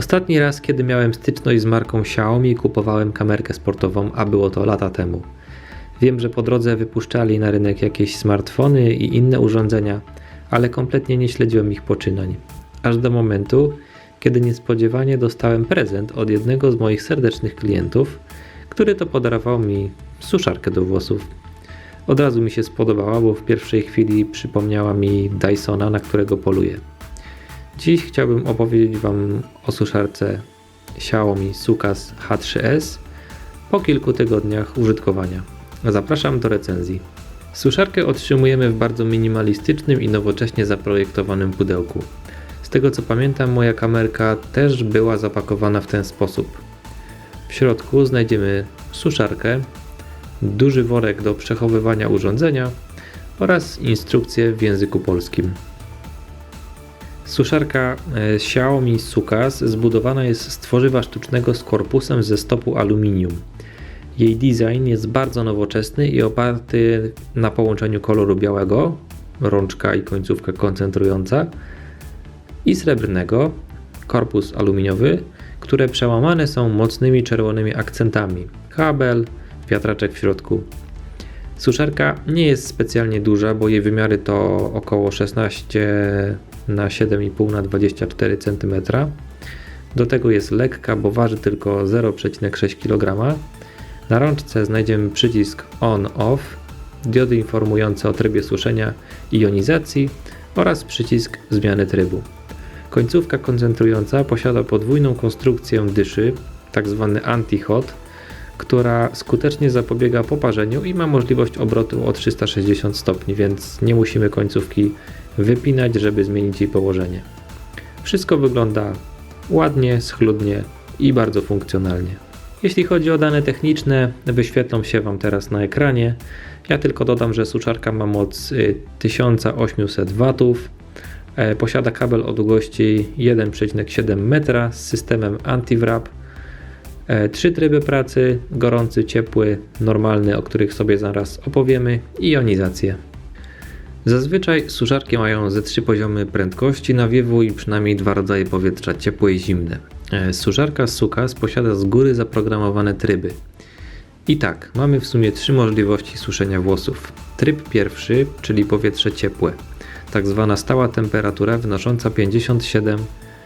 Ostatni raz, kiedy miałem styczność z marką Xiaomi, kupowałem kamerkę sportową, a było to lata temu. Wiem, że po drodze wypuszczali na rynek jakieś smartfony i inne urządzenia, ale kompletnie nie śledziłem ich poczynań. Aż do momentu, kiedy niespodziewanie dostałem prezent od jednego z moich serdecznych klientów, który to podarował mi suszarkę do włosów. Od razu mi się spodobała, bo w pierwszej chwili przypomniała mi Dysona, na którego poluję. Dziś chciałbym opowiedzieć Wam o suszarce Xiaomi Sukas H3s po kilku tygodniach użytkowania. Zapraszam do recenzji. Suszarkę otrzymujemy w bardzo minimalistycznym i nowocześnie zaprojektowanym pudełku. Z tego co pamiętam, moja kamerka też była zapakowana w ten sposób. W środku znajdziemy suszarkę, duży worek do przechowywania urządzenia oraz instrukcję w języku polskim. Suszarka e, Xiaomi Sukas zbudowana jest z tworzywa sztucznego z korpusem ze stopu aluminium. Jej design jest bardzo nowoczesny i oparty na połączeniu koloru białego, rączka i końcówka koncentrująca, i srebrnego, korpus aluminiowy, które przełamane są mocnymi czerwonymi akcentami. Kabel, wiatraczek w środku. Suszarka nie jest specjalnie duża, bo jej wymiary to około 16 na 7,5 na 24 cm. Do tego jest lekka, bo waży tylko 0,6 kg. Na rączce znajdziemy przycisk On-Off, diody informujące o trybie suszenia i jonizacji oraz przycisk zmiany trybu. Końcówka koncentrująca posiada podwójną konstrukcję dyszy, tzw. anti-hot, która skutecznie zapobiega poparzeniu i ma możliwość obrotu o 360 stopni, więc nie musimy końcówki wypinać, żeby zmienić jej położenie. Wszystko wygląda ładnie, schludnie i bardzo funkcjonalnie. Jeśli chodzi o dane techniczne, wyświetlą się Wam teraz na ekranie. Ja tylko dodam, że suszarka ma moc 1800 W, e, posiada kabel o długości 1,7 metra z systemem anti-wrap, e, trzy tryby pracy, gorący, ciepły, normalny, o których sobie zaraz opowiemy i jonizację. Zazwyczaj suszarki mają ze trzy poziomy prędkości nawiewu i przynajmniej dwa rodzaje powietrza ciepłe i zimne. E, Suszarka Sukas posiada z góry zaprogramowane tryby. I tak, mamy w sumie trzy możliwości suszenia włosów. Tryb pierwszy, czyli powietrze ciepłe, tak zwana stała temperatura wynosząca 57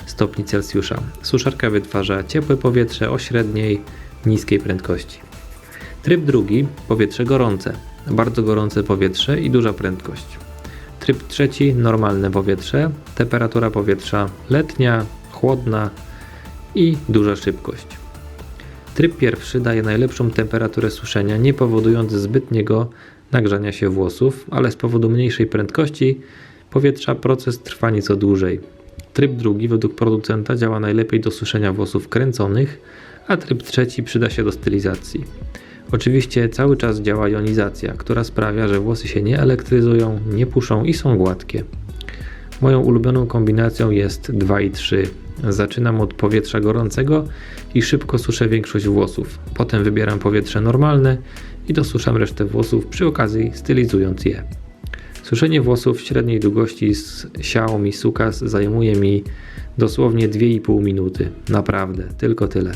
stopni Celsjusza. Suszarka wytwarza ciepłe powietrze o średniej, niskiej prędkości. Tryb drugi, powietrze gorące, bardzo gorące powietrze i duża prędkość. Tryb trzeci, normalne powietrze, temperatura powietrza letnia, chłodna i duża szybkość. Tryb pierwszy daje najlepszą temperaturę suszenia, nie powodując zbytniego nagrzania się włosów, ale z powodu mniejszej prędkości powietrza proces trwa nieco dłużej. Tryb drugi według producenta działa najlepiej do suszenia włosów kręconych, a tryb trzeci przyda się do stylizacji. Oczywiście cały czas działa jonizacja, która sprawia, że włosy się nie elektryzują, nie puszą i są gładkie. Moją ulubioną kombinacją jest 2 i 3. Zaczynam od powietrza gorącego i szybko suszę większość włosów. Potem wybieram powietrze normalne i dosuszam resztę włosów przy okazji stylizując je. Suszenie włosów średniej długości z Xiaomi Sukas zajmuje mi dosłownie 2,5 minuty. Naprawdę, tylko tyle.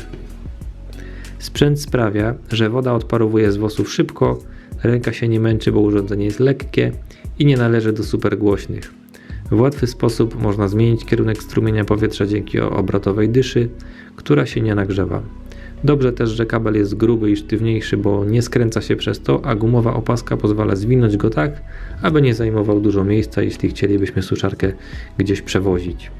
Sprzęt sprawia, że woda odparowuje z włosów szybko, ręka się nie męczy, bo urządzenie jest lekkie i nie należy do super głośnych. W łatwy sposób można zmienić kierunek strumienia powietrza dzięki obrotowej dyszy, która się nie nagrzewa. Dobrze też, że kabel jest gruby i sztywniejszy, bo nie skręca się przez to, a gumowa opaska pozwala zwinąć go tak, aby nie zajmował dużo miejsca, jeśli chcielibyśmy suszarkę gdzieś przewozić.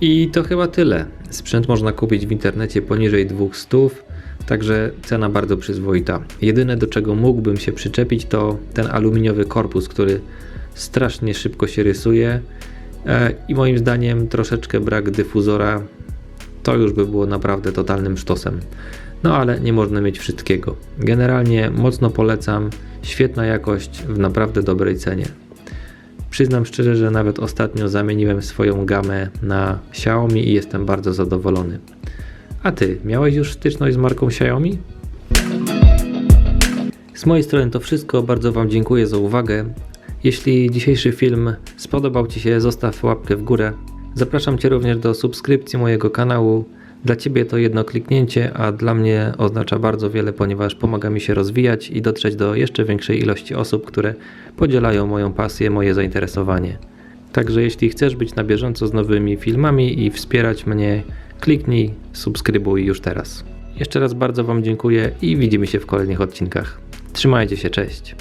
I to chyba tyle. Sprzęt można kupić w internecie poniżej 200, także cena bardzo przyzwoita. Jedyne do czego mógłbym się przyczepić to ten aluminiowy korpus, który strasznie szybko się rysuje e, i moim zdaniem troszeczkę brak dyfuzora to już by było naprawdę totalnym sztosem. No ale nie można mieć wszystkiego. Generalnie mocno polecam, świetna jakość w naprawdę dobrej cenie. Przyznam szczerze, że nawet ostatnio zamieniłem swoją gamę na Xiaomi i jestem bardzo zadowolony. A ty, miałeś już styczność z marką Xiaomi? Z mojej strony to wszystko. Bardzo Wam dziękuję za uwagę. Jeśli dzisiejszy film spodobał Ci się, zostaw łapkę w górę. Zapraszam Cię również do subskrypcji mojego kanału. Dla Ciebie to jedno kliknięcie, a dla mnie oznacza bardzo wiele, ponieważ pomaga mi się rozwijać i dotrzeć do jeszcze większej ilości osób, które podzielają moją pasję, moje zainteresowanie. Także jeśli chcesz być na bieżąco z nowymi filmami i wspierać mnie, kliknij subskrybuj już teraz. Jeszcze raz bardzo Wam dziękuję i widzimy się w kolejnych odcinkach. Trzymajcie się, cześć.